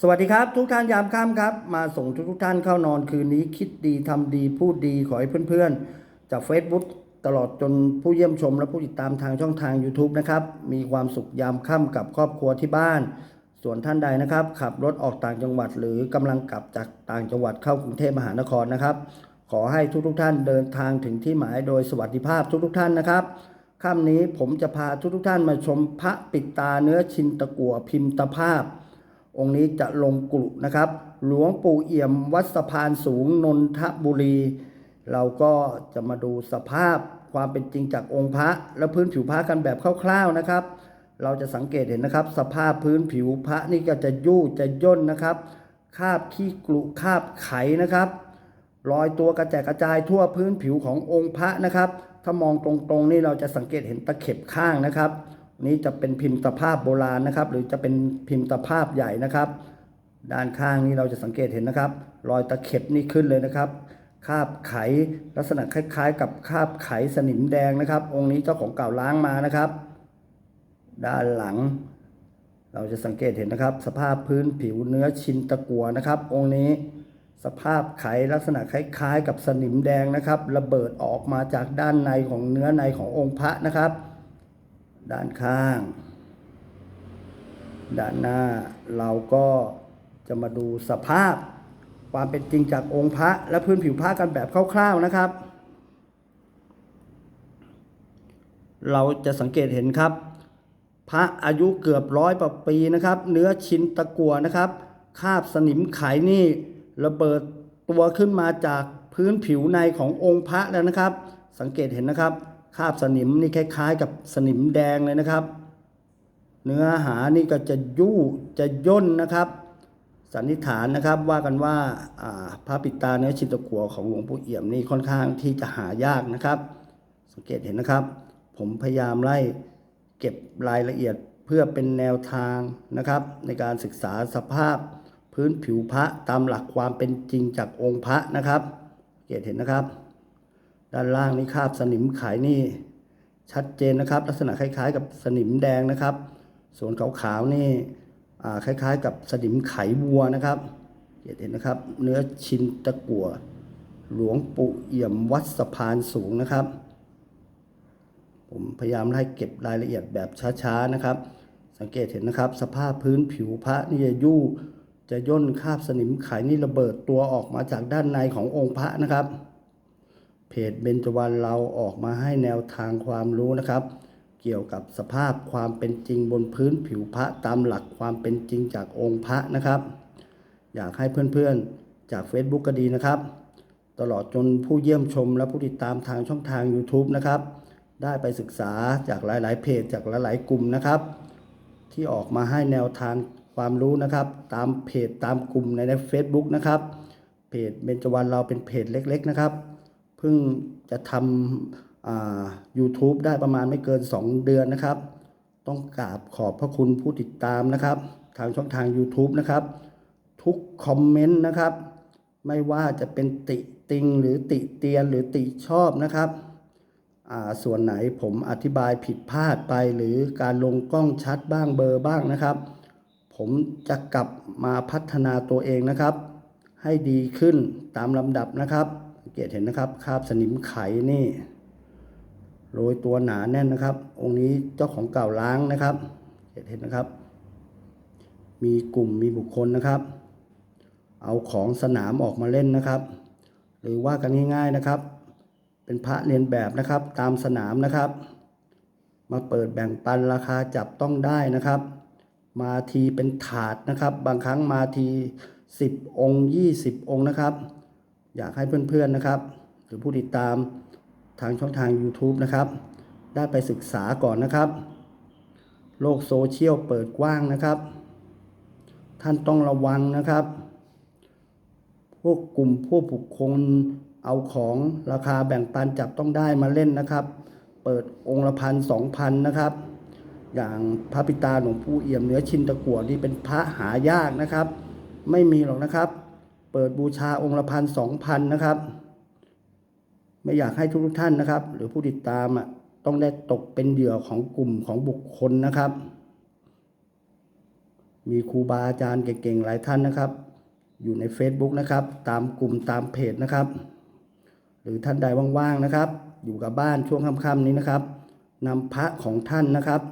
สวัสดีครับทุกท่านยามค่ำครับ มาส่งทุกทุกท่านเข้านอนคืนนี้คิดดีทำดีพูดดีขอให้เพื่อนๆ จาก Facebook ตลอดจนผู้เยี่ยมชมและผู้ติดตามทางช่องทาง YouTube นะครับ มีความสุขยามค่ำกับครอบครัวที่บ้าน ส่วนท่านใดนะครับ ขับรถออกต่างจังหวัด หรือกำลังกลับจากต่างจังหวัดเข้ากรุงเทพมหานครนะครับ ขอให้ทุกๆท่านเดินทางถึงที่หมายโดยสวัสดิภาพทุกๆท่านนะครับค่ำนี้ผมจะพาทุกๆท่านมาชมพระปิดตาเนื้อชินตะกัวพิมพ์ตภาพ องค์นี้จะลงกลุนะครับ หลวงปู่เอี่ยมวัดสะพานสูงนนทบุรี เราก็จะมาดูสภาพความเป็นจริงจากองค์พระ และพื้นผิวพระกันแบบคร่าวๆนะครับ เราจะสังเกตเห็นนะครับ สภาพพื้นผิวพระนี่ก็จะยู่จะย่นนะครับคาบขี้กลุคาบไขนะครับรอยตัวกระแจกกระจายทั่วพื้นผิวขององค์พระนะครับ ถ้ามองตรงๆนี่เราจะสังเกตเห็นตะเข็บข้างนะครับ นี่จะเป็นพิมพ์ตะภาพโบราณนะครับ หรือจะเป็นพิมพ์ตะภาพใหญ่นะครับ ด้านข้างนี้เราจะสังเกตเห็นนะครับ รอยตะเข็บนี่ขึ้นเลยนะครับ คาบไขลักษณะคล้าย ๆ กับคาบไขสนิมแดงนะครับ องค์นี้เจ้าของเก่าล้างมานะครับ ด้านหลัง เราจะสังเกตเห็นนะครับ สภาพพื้นผิวเนื้อชินตะกัวนะครับ องค์นี้สภาพไขลักษณะคล้าย ๆ กับสนิมแดงนะครับ ระเบิดออกมาจากด้านในของเนื้อในขององค์พระนะครับ ด้านข้าง ด้านหน้าเราก็จะมาดูสภาพความเป็นจริงจากองค์พระและพื้นผิวพระกันแบบคร่าวๆนะครับ เราจะสังเกตเห็นครับ พระอายุเกือบร้อยปีนะครับ เนื้อชิ้นตะกัวนะครับ คาบสนิมไขนี่ระเบิดตัวขึ้นมาจากพื้นผิวในขององค์พระแล้วนะครับ สังเกตเห็นนะครับ คาบสนิมนี่คล้ายๆ กับสนิมแดงเลยนะครับ เนื้อหานี่ก็จะยู่จะย่นนะครับ สันนิษฐานนะครับว่ากันว่าพระปิดตาเนื้อชินตะกัวของหลวงปู่เอี่ยมนี่ค่อนข้างที่จะหายากนะครับ สังเกตเห็นนะครับ ผมพยายามไล่เก็บรายละเอียดเพื่อเป็นแนวทางนะครับ ในการศึกษาสภาพพื้นผิวพระตามหลักความเป็นจริงจากองค์พระนะครับสังเกตเห็นนะครับ ด้านล่างนี่คาบสนิมไขนี่ชัดเจนนะครับ ลักษณะคล้าย ๆ กับสนิมแดงนะครับ ส่วนขาวๆนี่อ่าคล้ายๆ กับสนิมไขวัวนะครับเห็นนะครับ เนื้อชินตะกัวหลวงปู่เอี่ยมวัดสะพานสูงนะครับ ผมพยายามไล่เก็บรายละเอียดแบบช้าๆนะครับ สังเกตเห็นนะครับ สภาพพื้นผิวพระนี่จะยู่จะย่นคาบสนิมไขนี่ระเบิดตัวออกมาจากด้านในขององค์พระนะครับ เพจเบญจวรรณเราออกมาให้แนวทางความรู้นะครับ เกี่ยวกับสภาพความเป็นจริงบนพื้นผิวพระตามหลักความเป็นจริงจากองค์พระนะครับ อยากให้เพื่อนๆจาก Facebook ก็ดีนะครับ ตลอดจนผู้เยี่ยมชมและผู้ติดตามทางช่องทาง YouTube นะครับ ได้ไปศึกษาจากหลาย ๆ เพจจากหลาย ๆ กลุ่มนะครับ ที่ออกมาให้แนวทางความรู้นะครับ ตามเพจตามกลุ่มในใน Facebook นะครับเพจเบญจวรรณเราเป็นเพจเล็ก ๆ นะครับ เพิ่งจะทำอ่า YouTube ได้ประมาณไม่เกิน 2 เดือนนะครับ ต้องกราบขอบพระคุณผู้ติดตามนะครับ ทางช่องทาง YouTube นะครับ ทุกคอมเมนต์นะครับ ไม่ว่าจะเป็นติติงหรือติเตียนหรือติชอบนะครับส่วนไหนผมอธิบายผิดพลาดไปหรือการลงกล้องชัดบ้างเบอร์บ้างนะครับ ผมจะกลับมาพัฒนาตัวเองนะครับ ให้ดีขึ้นตามลำดับนะครับ เกตเห็นนะครับคราบสนิมไขนี่โรยตัวหนาแน่นนะครับ องค์นี้เจ้าของเก่าล้างนะครับเห็นนะครับ มีกลุ่มมีบุคคลนะครับ เอาของสนามออกมาเล่นนะครับ หรือว่ากันง่ายๆนะครับ เป็นพระเรียนแบบนะครับตามสนามนะครับ มาเปิดแบ่งปันราคาจับต้องได้นะครับ มาทีเป็นถาดนะครับ บางครั้งมาที 10 องค์ 20 องค์นะครับ อยากให้เพื่อนๆนะครับ หรือผู้ติดตามทางช่องทาง YouTube นะครับ ได้ไปศึกษาก่อนนะครับ โลกโซเชียลเปิดกว้างนะครับ ท่านต้องระวังนะครับ พวกกลุ่มพวกบุคคลเอาของราคาแบ่งปันจับต้องได้มาเล่นนะครับ เปิดองค์ละพันสองพันนะครับ อย่างพระปิตาหลวงปู่เอี่ยมเนื้อชินตะกัวนี่เป็นพระหายากนะครับ ไม่มีหรอกนะครับ เปิดบูชาองค์ละพันสองพันนะครับ ไม่อยากให้ทุกท่านนะครับ หรือผู้ติดตามอะต้องได้ตกเป็นเหยื่อของกลุ่มของบุคคลนะครับ มีครูบาอาจารย์เก่งๆหลายท่านนะครับ อยู่ใน Facebook นะครับ ตามกลุ่มตามเพจนะครับ หรือท่านใดว่างๆนะครับ อยู่กับบ้านช่วงค่ำๆนี้นะครับนำพระของท่านนะครับ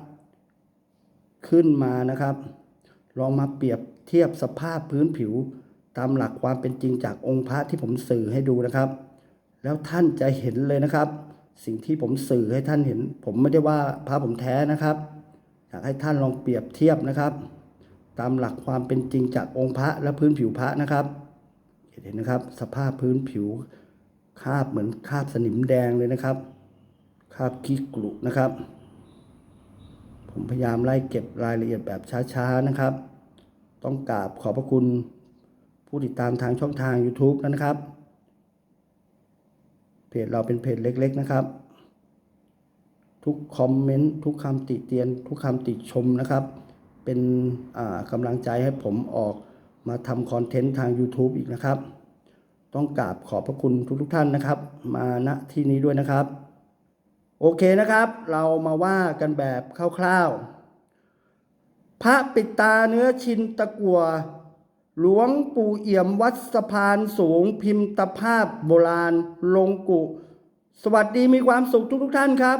ขึ้นมานะครับ ลองมาเปรียบเทียบสภาพพื้นผิว ตามหลักความเป็นจริงจากองค์พระที่ผมสื่อให้ดูนะครับ แล้วท่านจะเห็นเลยนะครับ สิ่งที่ผมสื่อให้ท่านเห็น ผมไม่ได้ว่าพระผมแท้นะครับอยากให้ท่านลองเปรียบเทียบนะครับ ตามหลักความเป็นจริงจากองค์พระและพื้นผิวพระนะครับ เห็นนะครับ สภาพพื้นผิวคาบเหมือนคาบสนิมแดงเลยนะครับคาบขี้กรุนะครับ ผมพยายามไล่เก็บรายละเอียดแบบช้าๆนะครับ ต้องกราบขอบพระคุณ ผู้ติดตามทางช่องทาง YouTube นะครับ เพจเราเป็นเพจเล็ก ๆ นะครับ ทุกคอมเมนต์ทุกคำติเตียน ทุกคำติชมนะครับ เป็นกำลังใจให้ผมออกมาทำคอนเทนต์ทาง YouTube อีกนะครับ ต้องกราบขอบพระคุณทุกๆท่านนะครับ มาณที่นี้ด้วยนะครับ โอเคนะครับ เรามาว่ากันแบบคร่าวๆพระปิดตาเนื้อชินตะกัว หลวงปู่เอี่ยมวัดสะพานสูงพิมพ์ตภาพโบราณลงกุ สวัสดีมีความสุขทุกทุกท่านครับ